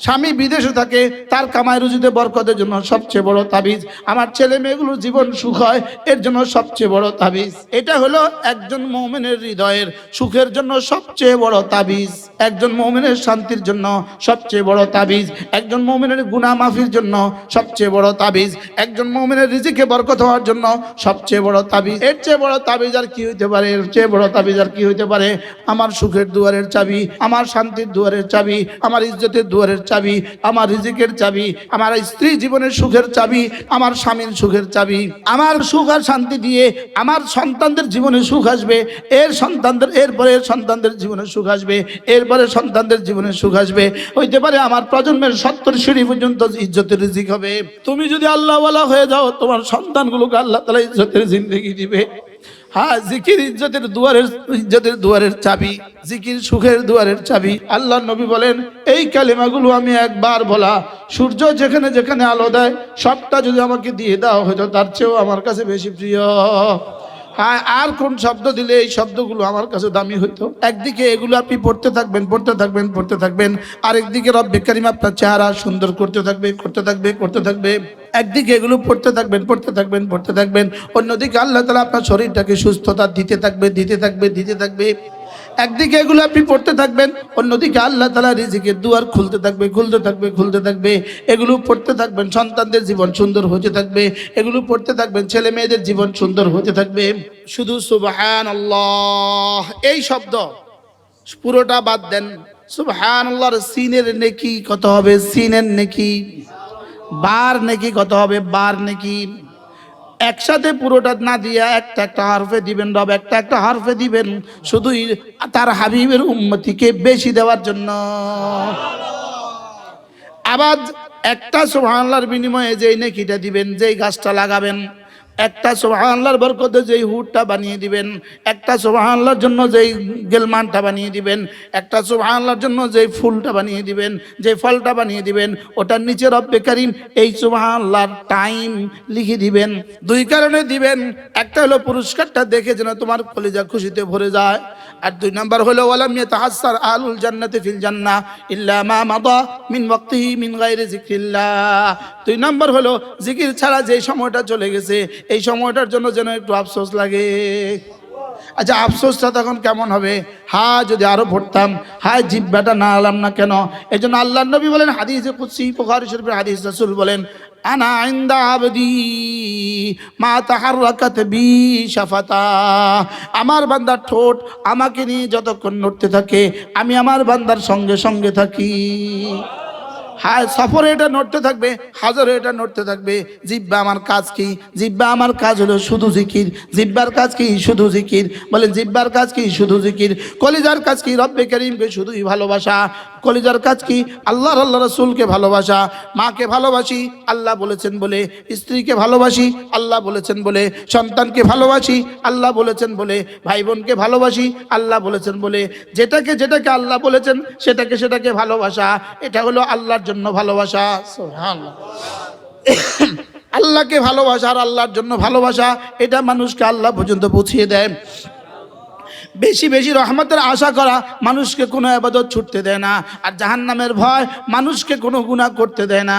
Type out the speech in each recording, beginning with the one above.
স্বামী বিদেশে থাকে, তার কামাই রুজিতে বরকতের জন্য সবচেয়ে বড় তাবিজ। আমার ছেলে মেয়েগুলোর জীবন সুখ হয়, এর জন্য সবচেয়ে বড় তাবিজ। এটা হলো একজন মৌমেনের হৃদয়ের সুখের জন্য সবচেয়ে বড় তাবিজ। একজন মৌমেনের শান্তির জন্য সবচেয়ে বড় তাবিজ। একজন মৌমেনের গুনাহ মাফির জন্য সবচেয়ে বড় তাবিজ। একজন মৌমেনের রিজিকে বরকত হওয়ার জন্য সবচেয়ে বড় তাবিজ। এর চেয়ে বড় তাবিজ আর কি হইতে পারে? এর চেয়ে বড় তাবিজ আর কি হইতে পারে? আমার সুখের দুয়ারের চাবি, আমার শান্তির দুয়ারের চাবি, আমার ইজ্জতের দুয়ারের চাবি, আমার রিজিকের চাবি, আমার স্ত্রী জীবনের সুখের চাবি, আমার স্বামীর সুখের চাবি। আমার সুখ আর শান্তি দিয়ে আমার সন্তানদের জীবনে সুখ আসবে, এর সন্তানদের এরপরে এর সন্তানদের জীবনে সুখ আসবে এরপরে সন্তানদের জীবনে সুখ আসবে। হইতে পারে আমার প্রজন্মের সত্তর সিঁড়ি পর্যন্ত ইজ্জতের রিজিক হবে। তুমি যদি আল্লাহওয়ালা হয়ে যাও, তোমার সন্তানগুলোকে আল্লাহ তালা ইজ্জতের জিন্দগি দিবে। হ্যাঁ জিকির ইজ্জতের দুয়ারের ইজ্জতের দুয়ারের চাবি, জিকির সুখের দুয়ারের চাবি। আল্লাহ নবী বলেন, এই কালিমাগুলো আমি একবার বলা। সূর্য যেখানে যেখানে আলো দেয়, সবটা যদি আমাকে দিয়ে দাও, হয়তো তার চেয়েও আমার কাছে বেশি প্রিয়। হ্যাঁ আর কোন শব্দ দিলে এই শব্দগুলো আমার কাছে দামি হতো একদিকে এগুলো আপনি পড়তে থাকবেন পড়তে থাকবেন পড়তে থাকবেন। আরেকদিকে রব্বে কারিম আপনার চেহারা সুন্দর করতে থাকবে করতে থাকবে করতে থাকবে। একদিকে এগুলো পড়তে থাকবেন পড়তে থাকবেন পড়তে থাকবেন। অন্যদিকে আল্লাহ তালা আপনার শরীরটাকে সুস্থতা দিতে থাকবে দিতে থাকবে দিতে থাকবে। একদিকে এগুলো আপনি পড়তে থাকবেন, অন্যদিকে আল্লাহ তালা রিজিকের দুয়ার খুলতে থাকবে খুলতে থাকবে খুলতে থাকবে। এগুলো পড়তে থাকবেন, সন্তানদের জীবন সুন্দর হতে থাকবে। এগুলো পড়তে থাকবেন, ছেলে মেয়েদের জীবন সুন্দর হতে থাকবে। শুধু সুবহান আল্লাহ এই শব্দ পুরোটা বাদ দেন। সুবহান আল্লাহর সিনের নেকি কত হবে? সিনের নেকি। বার নেকি কত হবে? বার নেকি। একসাথে পুরোটা না দিয়া একটা একটা হারফে দিবেন রব, একটা একটা হারফে দিবেন। শুধুই তার হাবিবের উন্মতিকে বেশি দেওয়ার জন্য। আবার একটা সোহানলার বিনিময়ে যেই নেকিটা দিবেন, যেই গাছটা লাগাবেন একটা সোহানলার বরকতে যেই হুটটা বানিয়ে দিবেন, একটা সোহানলার জন্য যেই গেলমানটা বানিয়ে দিবেন, একটা সোহানলার জন্য যেই ফুলটা বানিয়ে দিবেন যে ফলটা বানিয়ে দিবেন, ওটার নিচে রব্বে কারিম এই সোহানলার টাইম লিখে দিবেন। দুই কারণে দিবেন, একটা হলো পুরস্কারটা দেখে যেন তোমার কলিজা খুশিতে ভরে যায়। আর দুই নাম্বার হলো, ওয়ালাম ইয়াতাহাসসার আহলুল জান্নাতি ফিল জান্নাহ ইল্লা মা মাদা মিন ওয়াক্তিহি মিন গায়রি যিকরিল্লাহ। দুই নাম্বার হলো, জিকির ছাড়া যেই সময়টা চলে গেছে, এই সময়টার জন্য যেন একটু আফসোস লাগে। আচ্ছা আফসোসটা তখন কেমন হবে? হা যদি আরও পড়তাম হা জিব্বাটা না আলাম না কেন? এই জন্য আল্লাহ নবী বলেন, হাদিসে কুৎসি বুখারী শরীফের হাদিস রাসূল বলেন আনা ইন্দা আবদি, মা তাহাররাকাত বি শাফাতা। আমার বান্দার ঠোঁট আমাকে নিয়ে যতক্ষণ নড়তে থাকে, আমি আমার বান্দার সঙ্গে সঙ্গে থাকি। সফরে এটা নড়তে থাকবে, হাজারে এটা নড়তে থাকবে। জিব্বা আমার কাজ কি? জিব্বা আমার কাজ হলো শুধু জিকির। জিব্বার কাজ কি? শুধু জিকির। বলেন জিব্বার কাজ কি? শুধু জিকির। কলিজার কাজ কি? রব্বে করিমকে শুধুই ভালোবাসা। কলিজার কাজ কি? আল্লাহর আল্লাহ রসুলকে ভালোবাসা। মাকে ভালোবাসি, আল্লাহ বলেছেন বলে। স্ত্রীকে ভালোবাসি, আল্লাহ বলেছেন বলে। সন্তানকে ভালোবাসি, আল্লাহ বলেছেন বলে। ভাই বোনকে ভালোবাসি, আল্লাহ বলেছেন বলে। যেটাকে যেটাকে আল্লাহ বলেছেন, সেটাকে সেটাকে ভালোবাসা। এটা হলো আল্লাহর জন্য ভালোবাসা। আল্লাহকে ভালোবাসা আর আল্লাহর জন্য ভালোবাসা, এটা মানুষকে আল্লাহ পর্যন্ত পৌঁছিয়ে দেয়। বেশি বেশি রহমতের আশা করা মানুষকে কোনো আবাদত ছুটতে দেয় না। আর জাহান্নামের ভয় মানুষকে কোনো গুণা করতে দেয় না।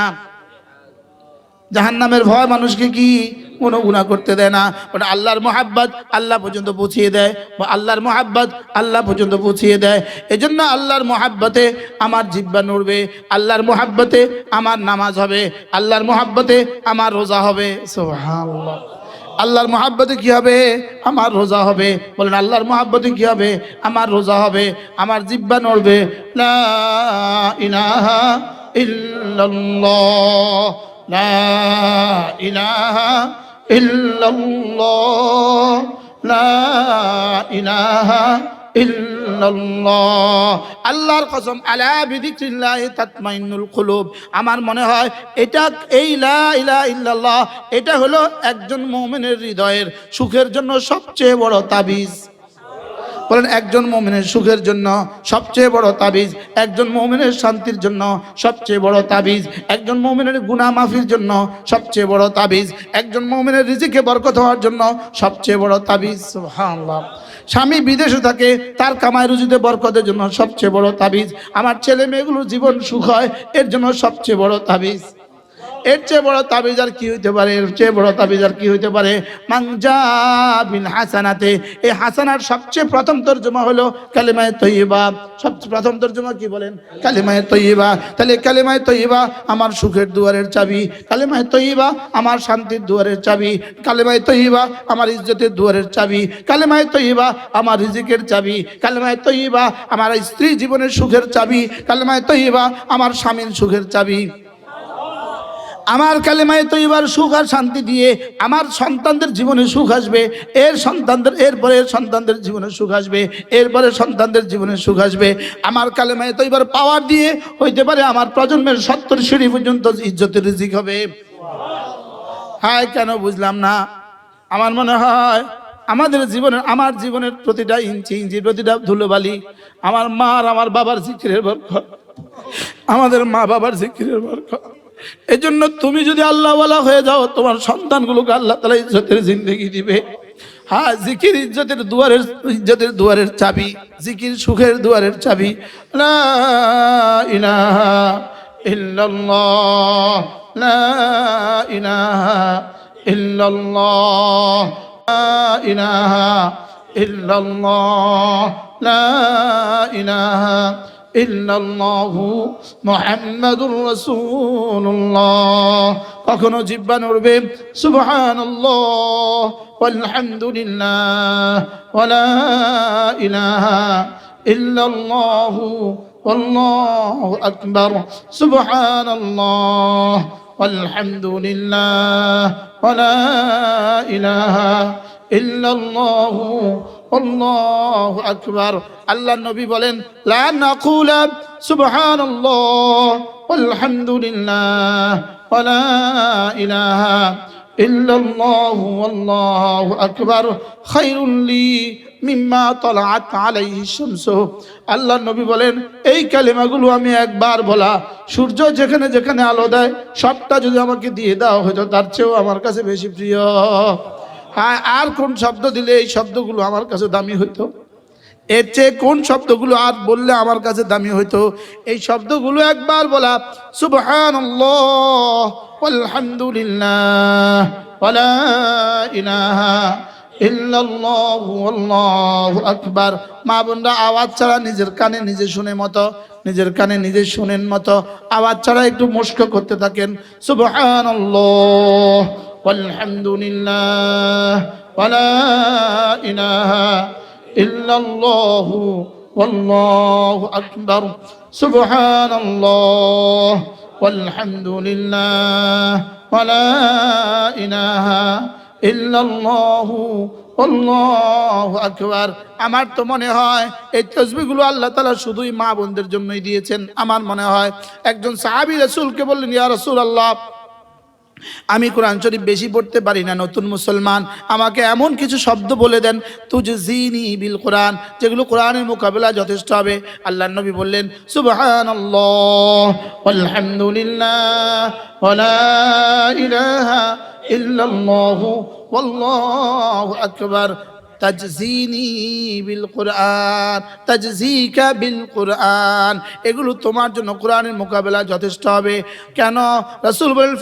জাহান্নামের ভয় মানুষকে কি? কোনো গুণা করতে দেয় না। ওটা আল্লাহর মোহাব্বত, আল্লাহ পর্যন্ত পৌঁছিয়ে দেয়। বা আল্লাহর মোহাব্বত, আল্লাহ পর্যন্ত পৌঁছিয়ে দেয়। এজন্য আল্লাহর মোহাব্বতে আমার জিব্বা নড়বে, আল্লাহর মোহাব্বতে আমার নামাজ হবে, আল্লাহর মোহাব্বতে আমার রোজা হবে। আল্লাহর মহাব্বতে কি হবে? আমার রোজা হবে। বলেন, আল্লাহর মহাব্বতে কি হবে? আমার রোজা হবে, আমার জিব্বা নড়বে। লা ইলাহা ইল্লাল্লাহ। লা ইলাহা ইল্লাল্লাহ, লা ইলাহা ইল্লাল্লাহ। আল্লাহর কসম, আলা বিযিকরিল্লাহ তাতমাইন্নুল কুলুব। আমার মনে হয় এটা এই লা ইলাহা ইল্লাল্লাহ, এটা হলো একজন মুমিনের হৃদয়ের সুখের জন্য সবচেয়ে বড় তাবিজ। বলেন, একজন মমিনের সুখের জন্য সবচেয়ে বড় তাবিজ, একজন মমিনের শান্তির জন্য সবচেয়ে বড় তাবিজ, একজন মমিনের গুনাহ মাফির জন্য সবচেয়ে বড় তাবিজ, একজন মমিনের রিজিকে বরকত হওয়ার জন্য সবচেয়ে বড় তাবিজ স্বামী বিদেশে থাকে, তার কামাই রুজিতে বরকতের জন্য সবচেয়ে বড় তাবিজ। আমার ছেলে মেয়েগুলোর জীবন সুখ হয়, এর জন্য সবচেয়ে বড় তাবিজ। এর চেয়ে বড় তাবিজ আর কি হইতে পারে? এর চেয়ে বড় তাবিজ আর কি হইতে পারে? মাংজা বিল হাসানাতে। এই হাসানার সবচেয়ে প্রথম তর্জমা হলো কালিমায়ে তৈয়বা। সবচেয়ে প্রথম তর্জমা কি বলেন? কালিমায়ে তৈয়বা। তাহলে কালিমায়ে তৈয়বা আমার সুখের দুয়ারের চাবি। কালিমায়ে তৈয়বা আমার শান্তির দুয়ারের চাবি। কালিমায়ে তৈয়বা আমার ইজ্জতের দুয়ারের চাবি। কালিমায়ে তৈয়বা আমার রিজিকের চাবি। কালিমায়ে তৈয়বা আমার স্ত্রী জীবনের সুখের চাবি। কালিমায়ে তৈয়বা আমার স্বামীর সুখের চাবি। আমার কালেমায় তো এবার সুখ আর শান্তি দিয়ে আমার সন্তানদের জীবনে সুখ আসবে, এর সন্তানদের এরপরে এর সন্তানদের জীবনে সুখ আসবে এরপরে সন্তানদের জীবনে সুখ আসবে। আমার কালেমায় তো এবার পাওয়ার দিয়ে হইতে পারে আমার প্রজন্মের সত্তর সিঁড়ি পর্যন্ত ইজ্জতের রিজিক হবে। হায়, কেন বুঝলাম না? আমার মনে হয় আমাদের জীবনের, আমার জীবনের প্রতিটা ইঞ্চি ইঞ্চি, প্রতিটা ধুলোবালি আমার মা আর আমার বাবার জিকিরের বরকত। আমাদের মা বাবার জিকিরের বরকত। এই জন্য তুমি যদি আল্লাহওয়ালা হয়ে যাও, তোমার সন্তানগুলোকে আল্লাহ তালা ইজ্জতের জিন্দগি দিবে। হ্যাঁ জিকির ইজ্জতের দুয়ারের ইজ্জতের দুয়ারের চাবি, জিকির সুখের দুয়ারের চাবি। লা ইলাহা ইল্লাল্লাহ, লা ইলাহা ইল্লাল্লাহু মুহাম্মাদুর রাসূলুল্লাহ কখনো জিব্বা নড়বে সুবহানাল্লাহ walhamdulillah ওয়ালা ইলাহা ইল্লাল্লাহু والله أكبر سبحان الله والحمد لله ولا إله إلا الله আল্লাহু আকবার। আল্লাহ নবী বলেন, লা নাকুলা, সুবহানাল্লাহ আলহামদুলিল্লাহ ওয়ালা ইলাহা আল্লাহু আকবার। লি মিম্মা আলাইহি আল্লাহ নবী বলেন, এই কালিমাগুলো আমি একবার বলা। সূর্য যেখানে যেখানে আলো দেয়, সবটা যদি আমাকে দিয়ে দেওয়া হয়তো তার চেয়েও আমার কাছে বেশি প্রিয়। আর কোন শব্দ দিলে এই শব্দগুলো আমার কাছে দামি হইতো? এর চেয়ে কোন শব্দগুলো আর বললে আমার কাছে দামি হইতো? এই শব্দগুলো একবার বলা, সুবহানাল্লাহ আলহামদুলিল্লাহ আকবার। মা বোনরা, আওয়াজ ছাড়া নিজের কানে নিজে শুনে মতো, নিজের কানে নিজে শুনেন মতো, আওয়াজ ছাড়া একটু মুস্ক করতে থাকেন। সুবহানাল্লাহ walhamdulillah ওয়ালা ইলাহা إلا الله والله أكبر سبحان الله والحمد لله ولا إله إلا الله والله أكبر আমার তো মনে হয় এই তসবিগুলো আল্লাহ তালা শুধুই মা বোনদের জন্যই দিয়েছেন আমার মনে হয় একজন সাহাবি রসুলকে বললেন ইয়া রসুল আল্লাহ আমি কোরআন শরীফ বেশি পড়তে পারি না, নতুন মুসলমান। আমাকে এমন কিছু শব্দ বলে দেন তুজ জিনি বিল কোরআন যেগুলো কোরআনের মোকাবেলা যথেষ্ট হবে। আল্লাহ নবী বললেন সুবহান আলহামদুলিল্লাহ তাজজিনি বিল কোরআন তাজজিকা বিল কোরআন এগুলো তোমার জন্য কোরআনের মোকাবেলা যথেষ্ট হবে। কেন? রাসূল বলেন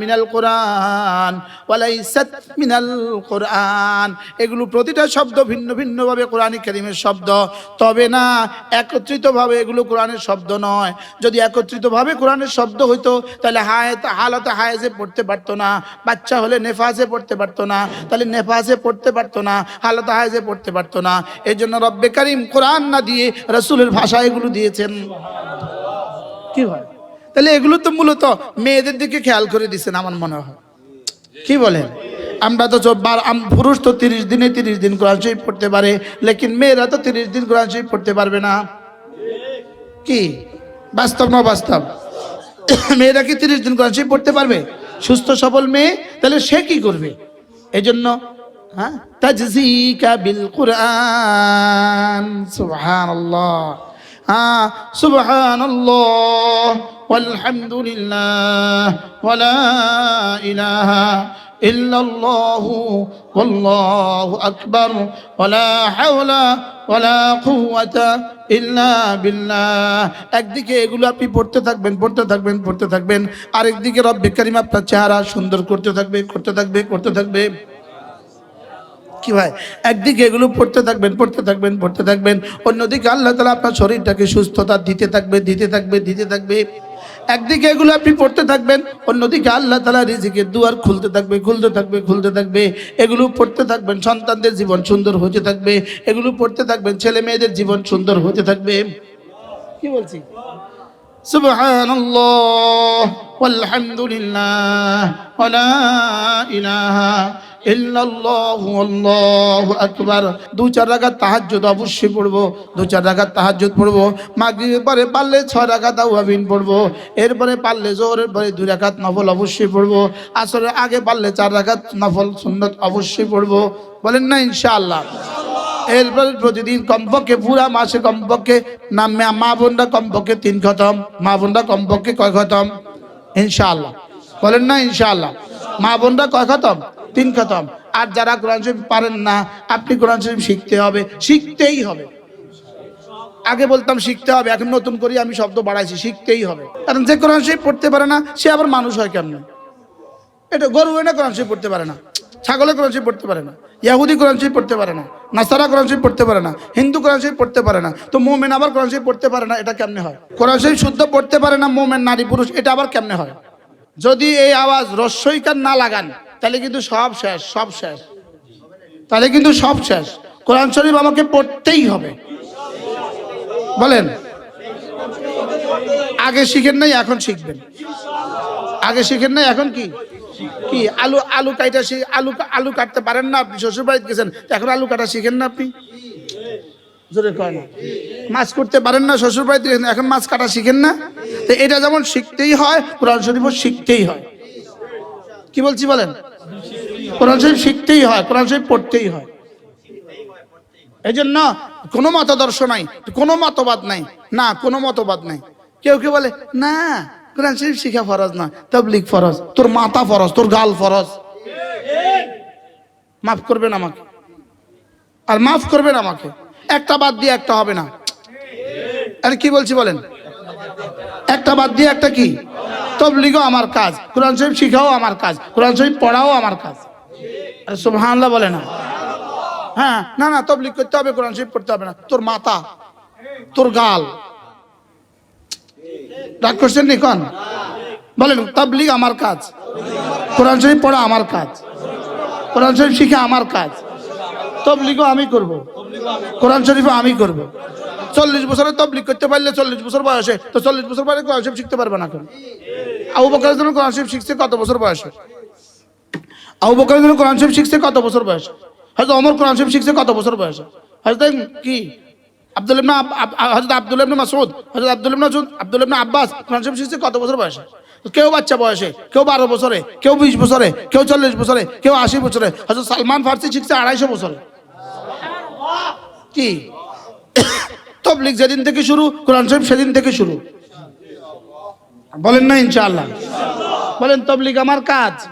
মিনাল কোরআন ওয়ালাইসাত মিনাল কোরআন এগুলো প্রতিটা শব্দ ভিন্ন ভিন্নভাবে কোরআনী কারীমের শব্দ। তবে না, একত্রিতভাবে এগুলো কোরআনের শব্দ নয়। যদি একত্রিতভাবে কোরআনের শব্দ হইতো, তাহলে হায়াত, হালতে, হায়াজে পড়তে পারতো না। বাচ্চা হলে নেফাজে পড়তে পারতো না। তাহলে নেফাজে পড়তে পারতো না, হালতে হায়াজে পড়তে পারতো না। এই জন্য রব্বে কারিম কোরআন না দিয়ে রসুলের ভাষা এগুলো দিয়েছেন। কি হয়? তাহলে এগুলো তো মূলত মেয়েদের দিকে খেয়াল করে দিচ্ছেন আমার মনে হয়। কি বলেন? আমরা তো চব্বার পুরুষ তো তিরিশ দিনে তিরিশ দিন কোরআন শরীফ পড়তে পারে, লেকিন মেয়েরা তো তিরিশ দিন কোরআন শরীফ পড়তে পারবে না। কি? বাস্তব না বাস্তব মেয়েরা কি তিরিশ দিন কোরআন শরীফ পড়তে পারবে? সুস্থ সবল মেয়ে? তাহলে সে কি করবে? এই জন্য হ্যাঁ তাজজিকা বিল কুরআন সুবহানাল্লাহ হ্যাঁ সুবহানাল্লাহ والحمد لله ولا إله إلا الله والله أكبر ولا حول ولا قوة إلا بالله একদিকে এগুলো আপনি পড়তে থাকবেন পড়তে থাকবেন পড়তে থাকবেন আরেকদিকে রব্বে কারিম আপনার চেহারা সুন্দর করতে থাকবে করতে থাকবে করতে থাকবে কি ভাই একদিকে এগুলো পড়তে থাকবেন পড়তে থাকবেন পড়তে থাকবেন অন্যদিকে আল্লাহ তালা আপনার শরীরটাকে সুস্থতা দিতে থাকবে দিতে থাকবে দিতে থাকবে একদিকে এগুলো আপনি পড়তে থাকবেন অন্যদিকে আল্লাহ তালা রিজিকের দুয়ার খুলতে থাকবে খুলতে থাকবে খুলতে থাকবে এগুলো পড়তে থাকবেন সন্তানদের জীবন সুন্দর হতে থাকবে এগুলো পড়তে থাকবেন ছেলে মেয়েদের জীবন সুন্দর হতে থাকবে কি বলছি سبحان الله والحمد لله ولا إله দু চার অবশ্যই পড়ব, দু চার পড়ব। পরে পারলে পড়ব। এরপরে পারলে পরে দুই অবশ্যই আসরের আগে পারলে চার রাখাত নফল সুন্নত অবশ্যই পড়ব। বলেন না ইনশাল্লাহ এরপরে প্রতিদিন কমপক্ষে পুরা মাসে কমপক্ষে নামে মা বোনরা কমপক্ষে তিন খতম, মা বোনরা কমপক্ষে কয় খতম? ইনশাল্লাহ বলেন না ইনশাল্লাহ মা বোনরা কয় খতম তিন খতম আর যারা কোরআন শরীফ পারেন না আপনি কোরআন শরীফ শিখতে হবে শিখতেই হবে আগে বলতাম শিখতে হবে এখন নতুন করে আমি শব্দ বাড়াইছি শিখতেই হবে কারণ যে কোরআন শরীফ পড়তে পারে না সে আবার মানুষ হয় কেমন এটা গরু হয় না কোরআন শরীফ পড়তে পারে না ছাগলে কোরআন শরীফ পড়তে পারে না ইয়াহুদি কোরআন শরীফ পড়তে পারে না নাসারা কোরআন শরীফ পড়তে পারে না হিন্দু কোরআন শরীফ পড়তে পারে না তো মোমেন আবার কোরআন শরীফ পড়তে পারে না এটা কেমনে হয় কোরআন শরীফ শুদ্ধ পড়তে পারে না মোমেন নারী পুরুষ এটা আবার কেমনে হয় যদি এই আওয়াজ রস্যইকার না লাগান, তাহলে কিন্তু সব শেষ সব শেষ। তাহলে কিন্তু সব শেষ। কোরআন শরীফ আমাকে পড়তেই হবে। বলেন, আগে শিখেন নাই, এখন শিখবেন। আগে শিখেন নাই, এখন কি? কি, আলু আলু শি- আলু আলু কাটতে পারেন না আপনি? শ্বশুর বাড়িতে গেছেন, এখন আলু কাটা শিখেন না আপনি? জোরে কয় না মাছ করতে পারেন না শ্বশুর বাড়িতে এখন মাছ কাটা শিখেন না। তো এটা যেমন শিখতেই হয়, কোরআন শরীফও শিখতেই হয়। কি বলছি বলেন? কোরআন শরীফ শিখতেই হয়, কোরআন শরীফ পড়তেই হয়। এই জন্য কোনো মতাদর্শ নাই, কোনো মতবাদ নাই। না, কোনো মতবাদ নাই। কেউ কেউ বলে, না, কোরআন শরীফ শিখা ফরজ না তবলিক ফরজ, তোর মাথা ফরজ, তোর গাল ফরজ। মাফ করবেন আমাকে। আর মাফ করবেন আমাকে। একটা বাদ দিয়ে একটা হবে না। আরে কি বলছি বলেন? একটা বাদ দিয়ে একটা কি? তবলিগও আমার কাজ। কোরআন শরীফ শিখাও আমার কাজ। কোরআন শরীফ পড়াও আমার কাজ। আরে সুবহানাল্লাহ বলে না। হ্যাঁ না না, তবলিগ করতে হবে, কোরআন শরীফ পড়তে হবে না। তোর মাথা, তোর গাল। রাগ করছেন নি কন? বলেন, তবলিগ আমার কাজ। কোরআন শরীফ পড়া আমার কাজ। কোরআন শরীফ শিখা আমার কাজ। তবলিগও আমি করব। কোরআন শরীফও আমি করব। চল্লিশ বছরে তবলিগ করতে পারলে চল্লিশ বছর বয়সে, তো চল্লিশ বছর পরে কোরআন শরীফ শিখতে পারবে না কেন? আবু বকর যখন কোরআন শরীফ শিখছে কত বছর বয়সে? আবু বকর যখন কোরআন শরীফ শিখছে কত বছর বয়সে? হয়তো অমর কোরআন শরীফ শিখছে কত বছর বয়সে? হয়তো কি? আব্দুল ইবনা হযরত আব্দুল ইবনে মাসউদ, হযরত আব্দুল ইবনে মাসউদ, আব্দুল ইবনে আব্বাস কোরআন শরীফ শিখছে কত বছর বয়সে? কেউ বাচ্চা বয়সে, কেউ বারো বছরে, কেউ বিশ বছরে, কেউ চল্লিশ বছরে, কেউ আশি বছরে হয়তো সালমান ফার্সি শিখছে আড়াইশো বছরে। কি? তবলিক যেদিন থেকে শুরু, কোরআন শরীফ সেদিন থেকে শুরু। বলেন না, ইনশাআল্লাহ। বলেন তবলিক আমার কাজ।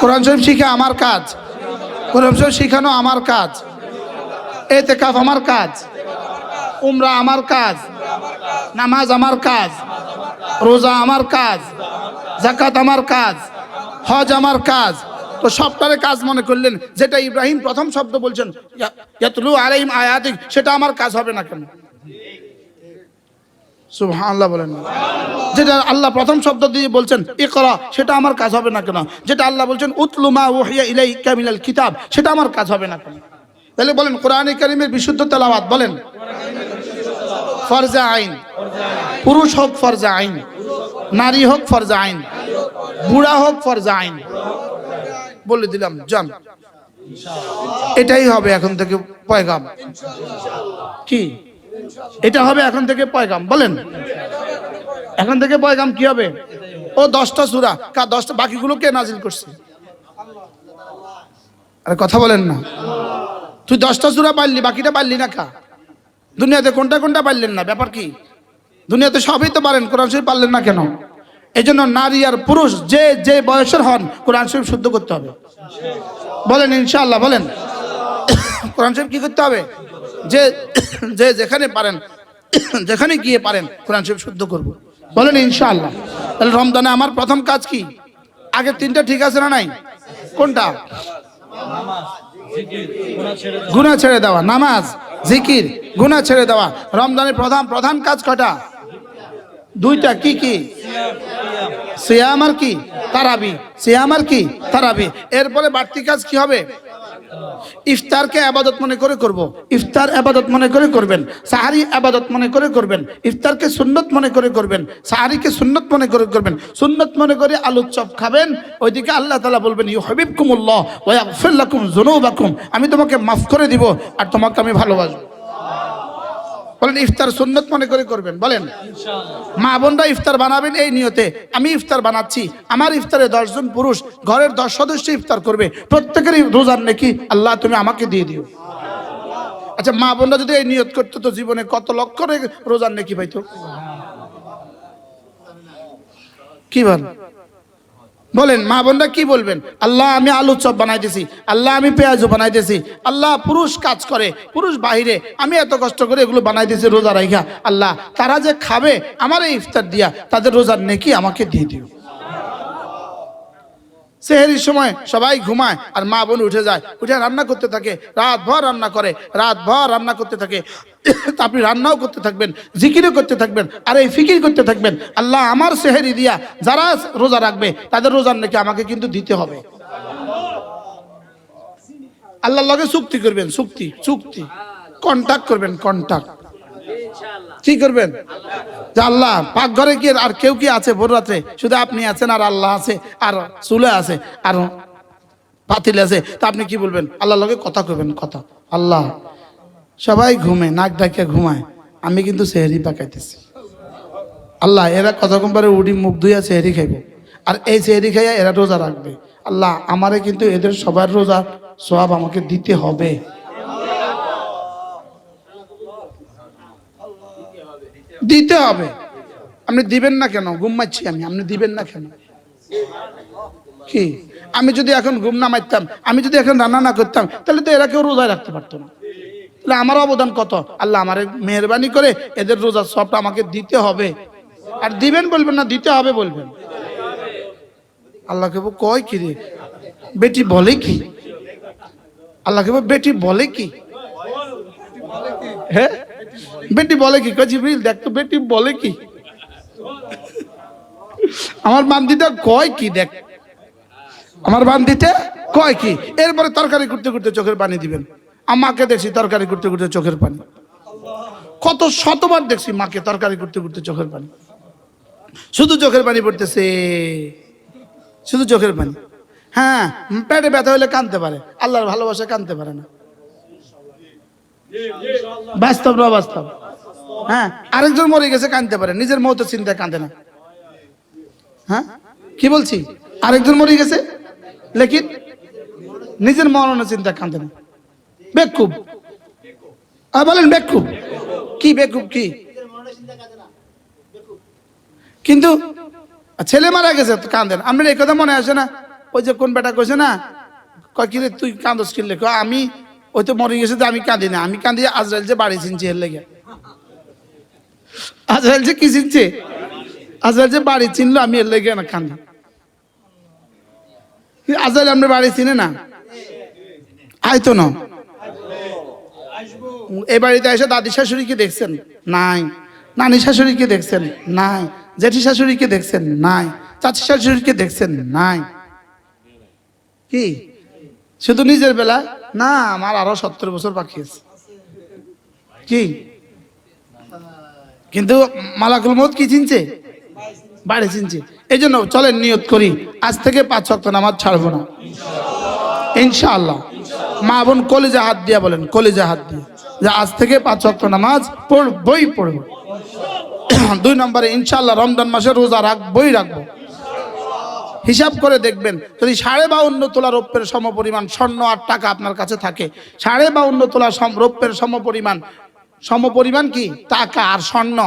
কোরআন শরীফ শিখা আমার কাজ। কোরআন শরীফ শিখানো আমার কাজ। এতেকাফ আমার কাজ। উমরা আমার কাজ। নামাজ আমার কাজ। রোজা আমার কাজ। জাকাত আমার কাজ। হজ আমার কাজ। তো সবটারে কাজ মনে করলেন, যেটা ইব্রাহিম প্রথম শব্দ বলছেন ইয়াতলু আলাইহিম আয়াতিক, সেটা আমার কাজ হবে না কেন? সুবহানাল্লাহ বলেন। যেটা আল্লাহ প্রথম শব্দ দিয়ে বলছেন, ইকরা, সেটা আমার কাজ হবে না কেন? যেটা আল্লাহ বলছেন উতলুমা ওহিয়া ইলাইকা মিনাল কিতাব, সেটা আমার কাজ হবে না কেন? তাহলে বলেন, কোরআনে কারিমের বিশুদ্ধ তেলাওয়াত বলেন। ফরজা আইন। পুরুষ হোক ফরজা আইন। নারী হোক ফরজা আইন। বুড়া হোক ফরজা আইন। বলে দিলাম যান। এটাই হবে এখন থেকে পয়গাম। কি? এটা হবে এখন থেকে পয়গাম বলেন। এখন থেকে পয়গাম কি হবে? ও দশটা সুরা কা দশটা বাকিগুলো কে নাজিল করছে? আর কথা বলেন না। তুই দশটা সুরা পারলি বাকিটা পারলি না কা? দুনিয়াতে কোনটা কোনটা পারলেন না? ব্যাপার কি? দুনিয়াতে সবই তো পারেন কোরআন শরীফ পারলেন না কেন? এই জন্য নারী আর পুরুষ যে যে বয়সের হন, কোরআন শরীফ শুদ্ধ করতে হবে। বলেন, ইনশাআল্লাহ, বলেন। কোরআন শরীফ কি করতে হবে? যে যে যেখানে পারেন, যেখানে গিয়ে পারেন, কোরআন শরীফ শুদ্ধ করব। বলেন, ইনশাআল্লাহ। তাহলে রমজানে আমার প্রথম কাজ কি? আগে তিনটা ঠিক আছে না নাই? কোনটা? গুণা ছেড়ে দেওয়া। নামাজ, জিকির গুণা ছেড়ে দেওয়া। রমজানের প্রধান প্রধান কাজ কটা দুইটা। কি কি? সিয়াম আর কি? তারাবি। সিয়াম আর কি? তারাবি। এরপরে বাড়তি কাজ কি হবে? ইফতারকে আবাদত মনে করে করব। ইফতার আবাদত মনে করে করবেন। সাহারি আবাদত মনে করে করবেন। ইফতারকে সুন্নত মনে করে করবেন। সাহারিকে সুন্নত মনে করে করবেন। সুন্নত মনে করে আলুর চপ খাবেন। ওইদিকে আল্লাহ তালা বলবেন ইউ হবিব কুমুল্লাহ ওয়াকফিল্লাকুম জুনুবাকুম আমি তোমাকে মাফ করে দিব আর তোমাকে আমি ভালোবাসবো। বলেন ইফতার সুন্নত মনে করে করবেন বলেন। মা বোনরা ইফতার বানাবেন এই নিয়তে। আমি ইফতার বানাচ্ছি আমার ইফতারে দশজন পুরুষ ঘরের দশ সদস্য ইফতার করবে। প্রত্যেকেরই রোজার নাকি? আল্লাহ তুমি আমাকে দিয়ে দিও। আচ্ছা মা বোনরা যদি এই নিয়ত করতো তো জীবনে কত লক্ষ রোজার নাকি পাইতো? কি বল? বলেন, মা বোনরা কি বলবেন? আল্লাহ, আমি আলু চপ বানাইতেছি আল্লাহ, আমি পেঁয়াজও বানাইতেছি আল্লাহ, পুরুষ কাজ করে, পুরুষ বাহিরে, আমি এত কষ্ট করে এগুলো বানাইতেছি রোজা রাইখা। আল্লাহ, তারা যে খাবে, আমার এই ইফতার দিয়া তাদের রোজার নেকি আমাকে দিয়ে দিও। সেহেরির সময় সবাই ঘুমায় আর মা বোন উঠে যায়। উঠে রান্না করতে থাকে, রাত ভর রান্না করে, রাত ভর রান্না করতে থাকে। আপনি রান্নাও করতে থাকবেন, জিকিরও করতে থাকবেন, আর এই ফিকির করতে থাকবেন। আল্লাহ আমার সেহেরি দিয়া যারা রোজা রাখবে, তাদের রোজার নাকি আমাকে কিন্তু দিতে হবে। আল্লাহর লগে চুক্তি করবেন, চুক্তি চুক্তি। কন্টাক্ট করবেন কন্টাক্ট কি করবেন? যে আল্লাহ পাকঘরে কি আর কেউ কি আছে ভোর রাত্রে? শুধু আপনি আছেন আর আল্লাহ আছে, আর চুলে আছে, আর পাতিল আছে। তা আপনি কি বলবেন? আল্লাহর লগে কথা করবেন কথা। আল্লাহ, সবাই ঘুমে, নাক ডাকিয়া ঘুমায়। আমি কিন্তু সেহেরি পাকাইতেছি। আল্লাহ, এরা কতক্ষণ পরে উডি মুখ ধুইয়া সেহেরি খাইব। আর এই সেহেরি খাইয়া এরা রোজা রাখবে। আল্লাহ, আমারে কিন্তু এদের সবার রোজা সব আমাকে দিতে হবে। দিতে হবে। আপনি দিবেন না কেন? ঘুমাচ্ছি আমি। আপনি দিবেন না কেন? কি? আমি যদি এখন ঘুম না মারতাম, আমি যদি এখন রান্না না করতাম, তাহলে তো এরা কেউ রোজায় রাখতে পারতো না। তাহলে আমার অবদান কত? আল্লাহ আমার মেহরবানি করে এদের রোজার সবটা আমাকে দিতে হবে। আর দিবেন বলবেন না, দিতে হবে বলবেন। আল্লাহকে কয় কি রে? বেটি বলে কি? আল্লাহকে বেটি বলে কি? হ্যাঁ? বেটি বলে কি? জিবরিল দেখ তো বেটি বলে কি? আমার বান্দিটা কয় কি, দেখ? আমার বান্দিতে কয় কি? এরপরে তরকারি করতে করতে চোখের পানি দিবেন। আমাকে দেখছি তরকারি করতে করতে চোখের পানি। কত শতবার দেখছি মাকে তরকারি করতে করতে চোখের পানি। শুধু চোখের পানি পড়তেছে। শুধু চোখের পানি। হ্যাঁ পেটে ব্যথা হলে কানতে পারে। আল্লাহর ভালোবাসা কানতে পারে না। বাস্তব না বাস্তব? হ্যাঁ? আরেকজন মরে গেছে কানতে পারে। নিজের মতো চিন্তা কাঁদে না। হ্যাঁ? কি বলছি? আরেকজন মরে গেছে? লেকিন নিজের মরণের চিন্তা কাঁদে না। বেকুব। বলেন, বেকুব। কি বেকুব, কি? কিন্তু ছেলে মারা গেছে, তো কান্দেন আপনার এই কথা মনে আসে না? ওই যে কোন বেটা কইছে না? কয় কিরে তুই কান্দস কিনলে আমি ওই তো মরে গেছে, তো আমি কাঁদি না। আমি কাঁদি, আজরাইল যে বাড়ি চিনছি এর লেগে। আজরাইল যে কি চিনছে? আজরাইল যে বাড়ি চিনলো, আমি এর লেগে না কান্দি। আজরাইল আপনার বাড়ি চিনে না? আইতো না। এই বাড়িতে এসে দাদি শাশুড়িকে দেখছেন? নাই। নানি শাশুড়িকে দেখছেন? নাই। জেঠি শাশুড়িকে দেখছেন? নাই। চাচি শাশুড়িকে দেখছেন? নাই। কি? শুধু নিজের বেলা? না, আমার আরও সত্তর বছর বাকি আছে। কি? কিন্তু মালাকুল মত কি চিনছে? বাড়ি চিনছে। এই জন্য চলেন নিয়ত করি, আজ থেকে পাঁচ শক্ত নামাজ ছাড়বো না। ইনশাআল্লাহ। মা বোন কলেজে হাত দিয়া বলেন, কলেজে হাত দিয়ে। যে আজ থেকে পাঁচ শক্ত নামাজ পড়বই পড়ব। দুই নম্বরে, ইনশাআল্লাহ রমজান মাসে রোজা রাখবই রাখব। হিসাব করে দেখবেন, যদি সাড়ে বাউন্ন তোলা রৌপ্যের সমপরিমাণ স্বর্ণ আর টাকা আপনার কাছে থাকে, সাড়ে বাউন্ন তোলা রৌপ্যের সমপরিমাণ সমপরিমাণ কি? টাকা আর স্বর্ণ।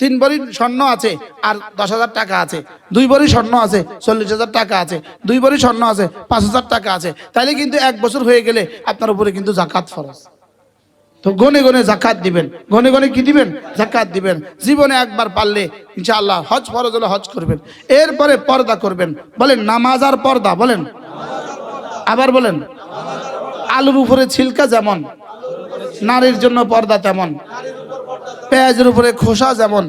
তিন ভরি স্বর্ণ আছে আর দশ হাজার টাকা আছে। দুই ভরি স্বর্ণ আছে, চল্লিশ হাজার টাকা আছে। দুই ভরি স্বর্ণ আছে, পাঁচ হাজার টাকা আছে। তাহলে কিন্তু এক বছর হয়ে গেলে আপনার উপরে কিন্তু জাকাত ফরজ। তো গনে গনে জাকাত দিবেন। গনে গনে কি দিবেন? জাকাত দিবেন। জীবনে একবার পারলে ইনশাআল্লাহ হজ ফরজ হলে হজ করবেন। এরপরে পর্দা করবেন। বলেন, নামাজ আর পর্দা, বলেন। আবার বলেন, আলুর উপরে ছিলকা যেমন, নারীর জন্য পর্দা তেমন, পেঁয়াজের উপরে খোসা যেমন,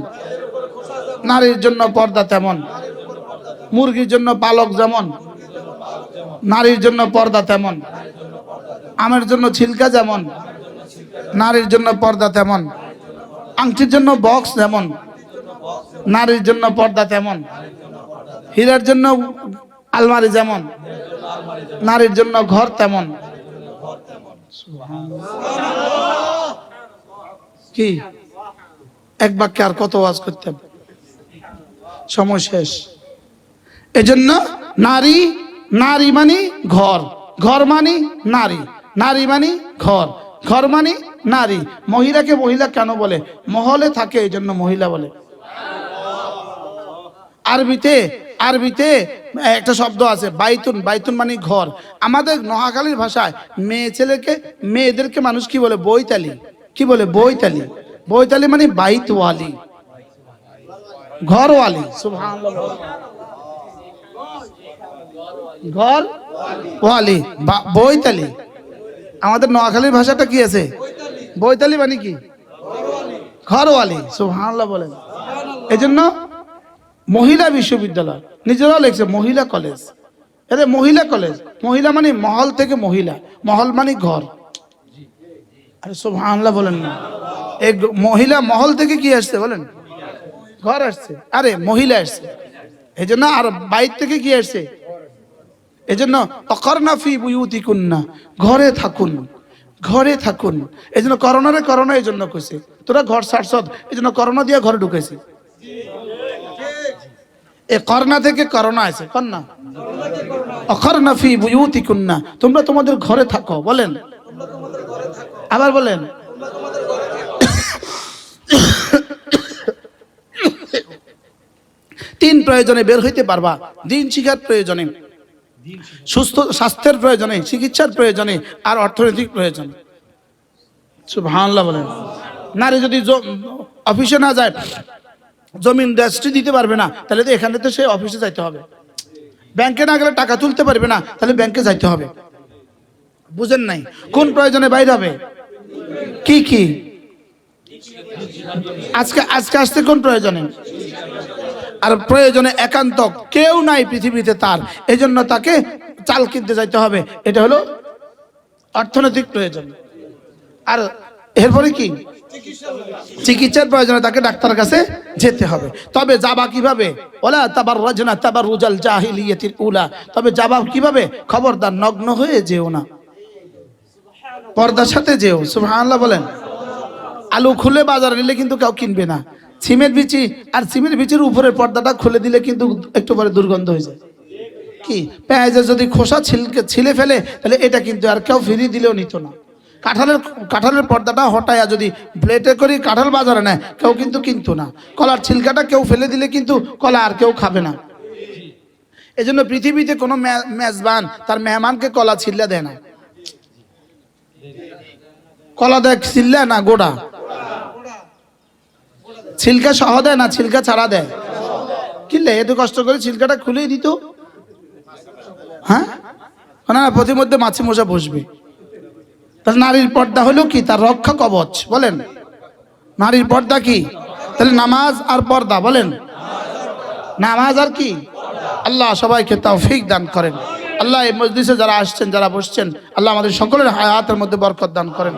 নারীর জন্য পর্দা তেমন, মুরগির জন্য পালক যেমন, নারীর জন্য পর্দা তেমন, আমের জন্য ছিলকা যেমন নারীর জন্য পর্দা তেমন। আংটির জন্য বক্স যেমন নারীর জন্য পর্দা তেমন। হীরার জন্য আলমারি যেমন। নারীর জন্য ঘর তেমন। কি? এক বাক্যে আর কত ওয়াজ করতেন সময় শেষ। এজন্য নারী নারী মানে ঘর। ঘর মানে নারী নারী মানে ঘর। ঘর মানে নারী, মহিলাকে মহিলা কেন বলে? মহলে থাকে এই জন্য মহিলা বলে। আরবিতে আরবিতে একটা শব্দ আছে, বাইতুন বাইতুন মানে ঘর। আমাদের নোয়াখালীর ভাষায় মেয়ে ছেলেকে, মেয়েদেরকে মানুষ কি বলে? বইতালি কি বলে? বইতালি বইতালি মানে বাইতওয়ালি। ঘরওয়ালি। ঘর ওয়ালি বইতালি আমাদের নোয়াখালীর ভাষাটা কি আছে? বইতালি মানে কি? ঘরওয়ালি, সুবহানাল্লাহ বলেন। এই জন্য মহিলা বিশ্ববিদ্যালয় নিজেরাও লিখছে মহিলা কলেজ। আরে মহিলা কলেজ, মহিলা মানে মহল থেকে মহিলা, মহল মানে ঘর। আরে সুবহানাল্লাহ বলেন না। এই মহিলা মহল থেকে কি আসছে বলেন? ঘর আসছে। আরে মহিলা আসছে। এই জন্য আর বাইর থেকে কি আসছে? এই জন্য অকর্ণাফি বুয়ুতি কুন্না ঘরে থাকুন। ঘরে থাকুন। এই জন্য করোনারে করোনা এই জন্য কইছে। তোরা ঘর ছাড়ছ, এই জন্য করোনা দিয়ে ঘরে ঢুকেছে ঘরে থাকো, বলেন। আবার বলেন। তিন প্রয়োজনে বের হইতে পারবা, দিন শিখার প্রয়োজনে। সুস্থ স্বাস্থ্যের প্রয়োজনে, চিকিৎসার প্রয়োজনে আর অর্থনৈতিক প্রয়োজনে। সুবহানাল্লাহ বলেন। নারী যদি অফিসে না যায়, জমিন রেজিস্ট্রি দিতে পারবে না, তাহলে তো এখানে তো সে অফিসে যাইতে হবে। ব্যাংকে না গেলে টাকা তুলতে পারবে না, তাহলে ব্যাংকে যাইতে হবে। বুঝেন নাই? কোন প্রয়োজনে বাইরে হবে? কি কি? আজকে আজকে আসতে কোন প্রয়োজনে? আর প্রয়োজনে একান্ত কেউ নাই পৃথিবীতে তার। এই জন্য তাকে চাল কিনতে যাইতে হবে। এটা হলো অর্থনৈতিক প্রয়োজন। আর এরপরে কি? চিকিৎসার প্রয়োজনে তাকে ডাক্তারের কাছে যেতে হবে। তবে যাবা কীভাবে? ওলা তাবার রজনা তাবার রুজাল জাহিলিয়াতির উলা। তবে যাবা কীভাবে? খবরদার নগ্ন হয়ে যেও না। পর্দার সাথে যেও। সুবহানাল্লাহ বলেন। আলু খুলে বাজারে নিলে কিন্তু কেউ কিনবে না। সিমের বিচি আর সিমের বিচির উপরের পর্দাটা খুলে দিলে কিন্তু একটু পরে দুর্গন্ধ হয়ে যায়। কি? পেঁয়াজের যদি খোসা ছিলকে ছিলে ফেলে, তাহলে এটা কিন্তু আর কেউ ফিরিয়ে দিলেও নিত না। কাঁঠালের কাঁঠালের পর্দাটা হটাইয়া যদি প্লেটে করে কাঁঠাল বাজারে নেয়, কেউ কিন্তু কিনতো না। কলার ছিলকাটা কেউ ফেলে দিলে কিন্তু কলা আর কেউ খাবে না। এজন্য পৃথিবীতে কোনো মেজবান তার মেহমানকে কলা ছিল্লা দেয় না। কলা দেয় ছিল্লা না গোড়া। ছিলকা সহ দেয় না, ছিলকা ছাড়া দেয়। কিনলে এত কষ্ট করে ছিলকাটা খুলেই দিত হ্যাঁ? না না প্রতিমধ্যে মাছি মশা বসবে। তাহলে নারীর পর্দা হলো কি? তার রক্ষা কবচ, বলেন। নারীর পর্দা কি? তাহলে নামাজ আর পর্দা, বলেন। নামাজ আর কি? আল্লাহ সবাইকে তৌফিক দান করেন। আল্লাহ এই মজলিসে যারা আসছেন, যারা বসছেন, আল্লাহ আমাদের সকলের হায়াতের মধ্যে বরকত দান করেন।